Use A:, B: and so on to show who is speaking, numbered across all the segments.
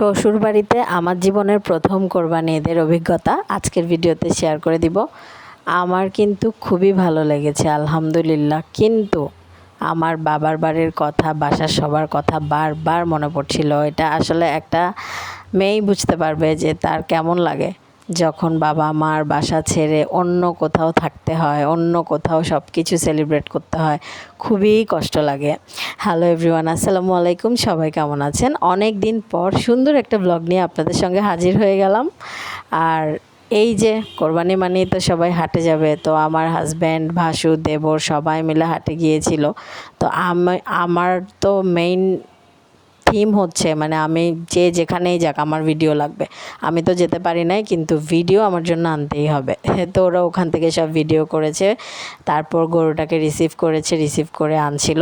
A: শ্বশুর বাড়িতে আমার জীবনের প্রথম কোরবানি ঈদের অভিজ্ঞতা আজকের ভিডিওতে শেয়ার করে দিব। আমার কিন্তু খুবই ভালো লেগেছে, আলহামদুলিল্লাহ। কিন্তু আমার বাবার বাড়ির কথা, বাসার সবার কথা বারবার মনে পড়ছিল। এটা আসলে একটা মেয়েই বুঝতে পারবে যে তার কেমন লাগে। যখন বাবা মার বাসা ছেড়ে অন্য কোথাও থাকতে হয়, অন্য কোথাও সব কিছু সেলিব্রেট করতে হয়, খুবই কষ্ট লাগে। হ্যালো এভরিওয়ান আসসালামু আলাইকুম, সবাই কেমন আছেন? অনেক দিন পর সুন্দর একটা ব্লগ নিয়ে আপনাদের সঙ্গে হাজির হয়ে গেলাম। আর এই যে কোরবানি মানেই তো সবাই হাটে যাবে, তো আমার হাজব্যান্ড ভাসু, দেবর সবাই মিলে হাটে গিয়েছিল। তো আমি, আমার তো মেইন থিম হচ্ছে মানে আমি যে যেখানেই যাক আমার ভিডিও লাগবে। আমি তো যেতে পারি নাই, কিন্তু ভিডিও আমার জন্য আনতেই হবে। তো ওরা ওখান থেকে সব ভিডিও করেছে, তারপর গরুটাকে রিসিভ করেছে রিসিভ করে আনছিল।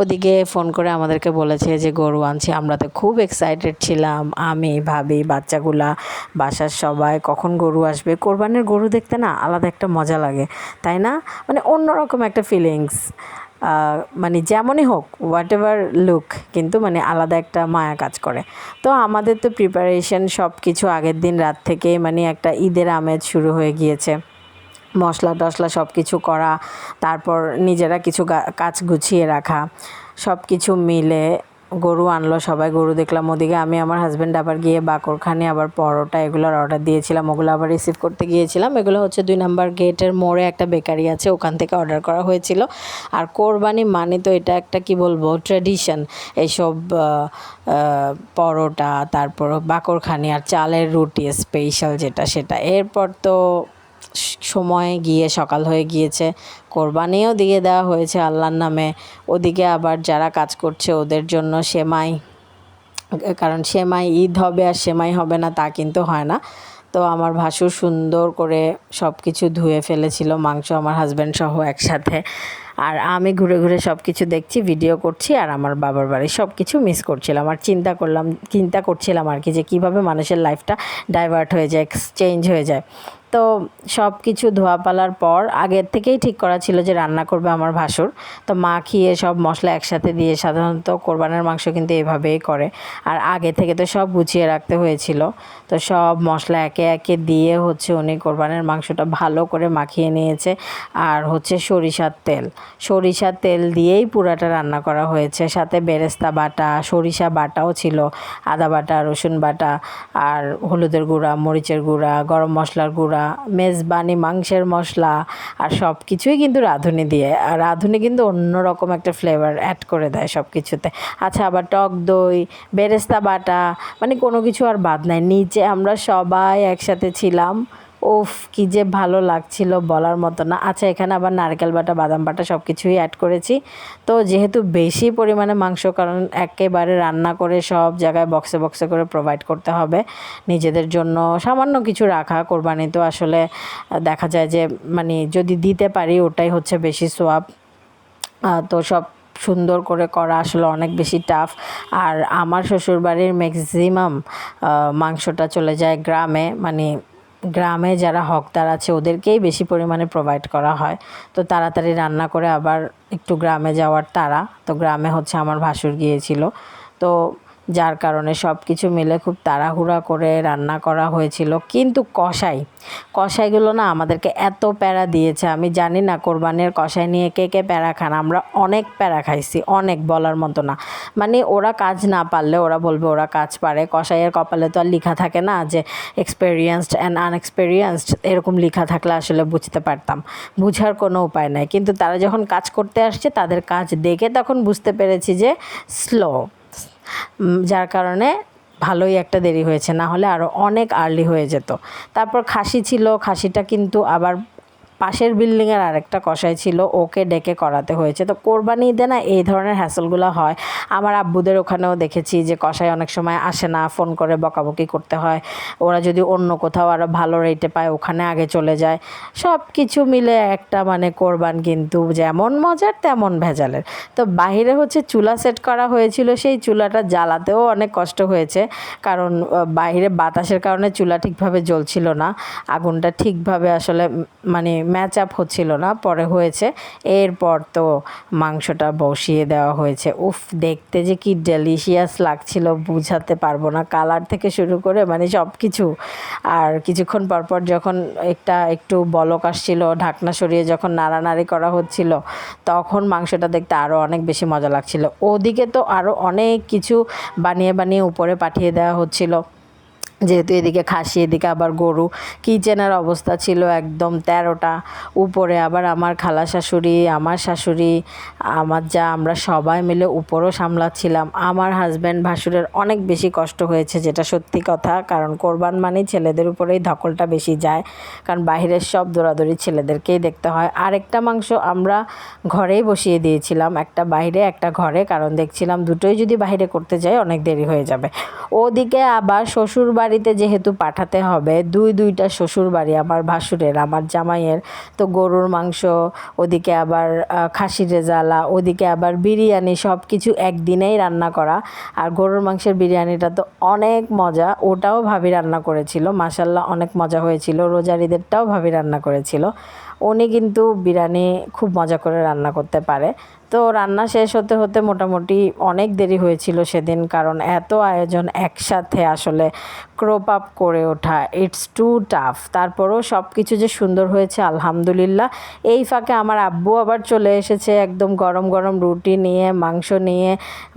A: ওদিকে ফোন করে আমাদেরকে বলেছে যে, গরু আনছি। আমরা তো খুব এক্সাইটেড ছিলাম, আমি, ভাবি, বাচ্চাগুলা, বাসার সবাই, কখন গরু আসবে? কোরবানির গরু দেখতে না আলাদা একটা মজা লাগে, তাই না? মানে অন্যরকম একটা ফিলিংস মানে যেমনই হোক হোয়াট এভার লুক কিন্তু মানে আলাদা একটা মায়া কাজ করে। তো আমাদের তো প্রিপারেশন সব কিছু আগের দিন রাত থেকেই মানে একটা ঈদের আমেজ শুরু হয়ে গিয়েছে। মশলা টশলা সব কিছু করা, তারপর নিজেরা কিছু কাজ গুছিয়ে রাখা সব কিছু মিলে গরু আনলো, সবাই গরু দেখলাম ওদিকে। আমি আমার হাজব্যান্ড আবার গিয়ে বাকরখানে আবার পরোটা এগুলোর অর্ডার দিয়েছিলাম। ওগুলো আবার রিসিভ করতে গিয়েছিলাম। এগুলো হচ্ছে দুই নাম্বার গেটের মোড়ে একটা বেকারি আছে, ওখান থেকে অর্ডার করা হয়েছিল। আর কোরবানি মানে তো এটা একটা কি বলব ট্র্যাডিশন এইসব পরোটা, তারপর বাকরখানি আর চালের রুটি স্পেশাল যেটা সেটা। এরপর তো সময় গিয়ে সকাল হয়ে গিয়েছে। কোরবানিও দিয়ে দেওয়া হয়েছে আল্লাহর নামে। ওদিকে আবার যারা কাজ করছে ওদের জন্য সেমাই, কারণ সেমাই ঈদ হবে আর সেমাই হবে না তা কিন্তু হয় না। তো আমার ভাসুর সুন্দর করে সব কিছু ধুয়ে ফেলেছিল, মাংস আমার হাজব্যান্ড সহ একসাথে। আর আমি ঘুরে ঘুরে সব কিছু দেখছি ভিডিও করছি আর আমার বাবার বাড়ি সব কিছু মিস করছিলাম। আর চিন্তা করলাম, চিন্তা করছিলাম আর কি যে কীভাবে মানুষের লাইফটা ডাইভার্ট হয়ে যায় এক্সচেঞ্জ হয়ে যায়। তো সব কিছু ধোয়া পালার পর আগের থেকেই ঠিক করা ছিল যে রান্না করবে আমার ভাসুর। তো মা খেয়ে সব মশলা একসাথে দিয়ে সাধারণত কোরবানের মাংস কিন্তু এভাবেই করে। আর আগে থেকে তো সব গুছিয়ে রাখতে হয়েছিল। তো সব মশলা একে একে দিয়ে হচ্ছে উনি কোরবানের মাংসটা ভালো করে মাখিয়ে নিয়েছে। আর হচ্ছে সরিষার তেল। সরিষার তেল দিয়েই পুরাটা রান্না করা হয়েছে। সাথে বেরেস্তা বাটা, সরিষা বাটাও ছিল। আদা বাটা, রসুন বাটা, আর হলুদের গুঁড়া, মরিচের গুঁড়া, গরম মশলার গুঁড়া মশলা, মেজবানি, মাংসের মশলা আর সব কিছুই কিন্তু রাঁধুনি দিয়ে। আর রাঁধুনি কিন্তু অন্যরকম একটা ফ্লেভার অ্যাড করে দেয় সব কিছুতে আচ্ছা আবার টক দই, বেরেস্তা বাটা মানে কোনো কিছু আর বাদ নাই। নিচে আমরা সবাই একসাথে ছিলাম। ওফ কি যে ভালো লাগছিল বলার মতো না। আচ্ছা এখানে আবার নারকেল বাটা, বাদাম বাটা সব কিছুই অ্যাড করেছি। তো যেহেতু বেশি পরিমাণে মাংস, কারণ একেবারে রান্না করে সব জায়গায় বক্সে বক্সে করে প্রোভাইড করতে হবে, নিজেদের জন্য সামান্য কিছু রাখা। কোরবানি তো আসলে দেখা যায় যে মানে যদি দিতে পারি, ওটাই হচ্ছে বেশি সোয়াব। তো সব সুন্দর করে করা আসলে অনেক বেশি টাফ আর আমার শ্বশুরবাড়ির ম্যাক্সিমাম মাংসটা চলে যায় গ্রামে মানে গ্রামে যারা হকদার আছে, ওদেরকেই বেশি পরিমাণে প্রোভাইড করা হয়। তো তাড়াতাড়ি রান্না করে আবার একটু গ্রামে যাওয়ার তারা তো গ্রামে হচ্ছে আমার ভাসুর গিয়েছিল। তো যার কারণে সব কিছু মিলে খুব তাড়াহুড়া করে রান্না করা হয়েছিল। কিন্তু কষাই কষাইগুলো না আমাদেরকে এত প্যারা দিয়েছে। আমি জানি না কোরবানির কষাই নিয়ে কে কে প্যারা খান। আমরা অনেক প্যারা খাইছি, অনেক বলার মতো না। মানে ওরা কাজ না পারলে, ওরা বলবে ওরা কাজ পারে। কষাইয়ের কপালে তো আর লেখা থাকে না যে এক্সপেরিয়েন্সড অ্যান্ড আনএক্সপেরিয়েন্সড এরকম লেখা থাকলে আসলে বুঝতে পারতাম। বুঝার কোনো উপায় নাই। কিন্তু তারা যখন কাজ করতে আসছে, তাদের কাজ দেখে তখন বুঝতে পেরেছি যে স্লো যার কারণে ভালোই একটা দেরি হয়েছে। না হলে আরও অনেক আর্লি হয়ে যেত। তারপর খাসি ছিল, খাসিটা কিন্তু আবার পাশের বিল্ডিংয়ের আরেকটা কষাই ছিল, ওকে ডেকে করাতে হয়েছে। তো কোরবানি ঈদে না এই ধরনের হ্যাসেলগুলো হয়। আমার আব্বুদের ওখানেও দেখেছি যে কষাই অনেক সময় আসে না ফোন করে বকাবকি করতে হয়। ওরা যদি অন্য কোথাও আরও ভালো রেটে পায়, ওখানে আগে চলে যায়। সব কিছু মিলে একটা মানে কোরবান কিন্তু যেমন মজার তেমন ভেজালের। তো বাহিরে হচ্ছে চুলা সেট করা হয়েছিল, সেই চুলাটা জ্বালাতেও অনেক কষ্ট হয়েছে। কারণ বাইরে বাতাসের কারণে চুলা ঠিকভাবে জ্বলছিল না। আগুনটা ঠিকভাবে আসলে মানে ম্যাচ আপ হচ্ছিল না, পরে হয়েছে। এরপর তো মাংসটা বসিয়ে দেওয়া হয়েছে। উফ, দেখতে যে কি ডেলিশিয়াস লাগছিল, বুঝাতে পারব না। কালার থেকে শুরু করে মানে সব কিছু আর কিছুক্ষণ পর পর যখন একটা একটু বলক আসছিল, ঢাকনা সরিয়ে যখন নাড়ানাড়ি করা হচ্ছিল, তখন মাংসটা দেখতে আরও অনেক বেশি মজা লাগছিল। ওদিকে তো আরও অনেক কিছু বানিয়ে বানিয়ে উপরে পাঠিয়ে দেওয়া হচ্ছিল। যেহেতু এদিকে খাসি, এদিকে আবার গরু। কিচেনের অবস্থা ছিল একদম তেরোটা। উপরে আবার আমার খালা শাশুড়ি, আমার শাশুড়ি, আমার যা, আমরা সবাই মিলে উপরও সামলাচ্ছিলাম। আমার হাজব্যান্ড ভাসুরের অনেক বেশি কষ্ট হয়েছে, যেটা সত্যি কথা। কারণ কোরবান মানেই ছেলেদের উপরেই ধকলটা বেশি যায়। কারণ বাইরের সব দৌড়াদৌড়ি ছেলেদেরকেই দেখতে হয়। আরেকটা মাংস আমরা ঘরেই বসিয়ে দিয়েছিলাম, একটা বাইরে, একটা ঘরে। কারণ দেখছিলাম দুটোই যদি বাইরে করতে যাই অনেক দেরি হয়ে যাবে। ওদিকে আবার শ্বশুর বাড়িতে যেহেতু পাঠাতে হবে, দুই দুইটা শ্বশুর বাড়ি আমার ভাসুরের, আমার জামাইয়ের। তো গরুর মাংস, ওদিকে আবার খাসি খাসির রেজালা, ওদিকে আবার বিরিয়ানি সব কিছু একদিনেই রান্না করা। আর গরুর মাংসের বিরিয়ানিটা তো অনেক মজা, ওটাও ভাবি রান্না করেছিল। মাসাল্লাহ অনেক মজা হয়েছিল। রোজারিদেরটাও ভাবি রান্না করেছিল। উনি কিন্তু বিরিয়ানি খুব মজা করে রান্না করতে পারে। তো রান্না শেষ হতে হতে মোটামুটি অনেক দেরি হয়েছিল সেদিন কারণ এত আয়োজন একসাথে আসলে ক্রোপ আপ করে ওঠা ইটস টু টাফ তারপরেও সব কিছু যে সুন্দর হয়েছে, আলহামদুলিল্লাহ। এই ফাঁকে আমার আব্বু আবার চলে এসেছে একদম গরম গরম রুটি নিয়ে, মাংস নিয়ে।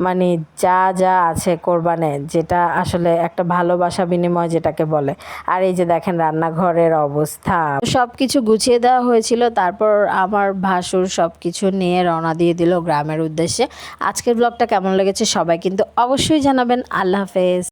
A: মানে যা যা আছে কোরবানে, যেটা আসলে একটা ভালোবাসা বিনিময় যেটাকে বলে। আর এই যে দেখেন রান্নাঘরের অবস্থা। সব কিছু গুছিয়ে দেওয়া হয়েছিল, তারপর আমার ভাসুর সব কিছু নিয়ে রওনা দিয়ে দিল গ্রামের উদ্দেশ্যে। আজকের ব্লগটা কেমন লেগেছে সবাই কিন্তু অবশ্যই জানাবেন। আল্লাহ হাফেজ।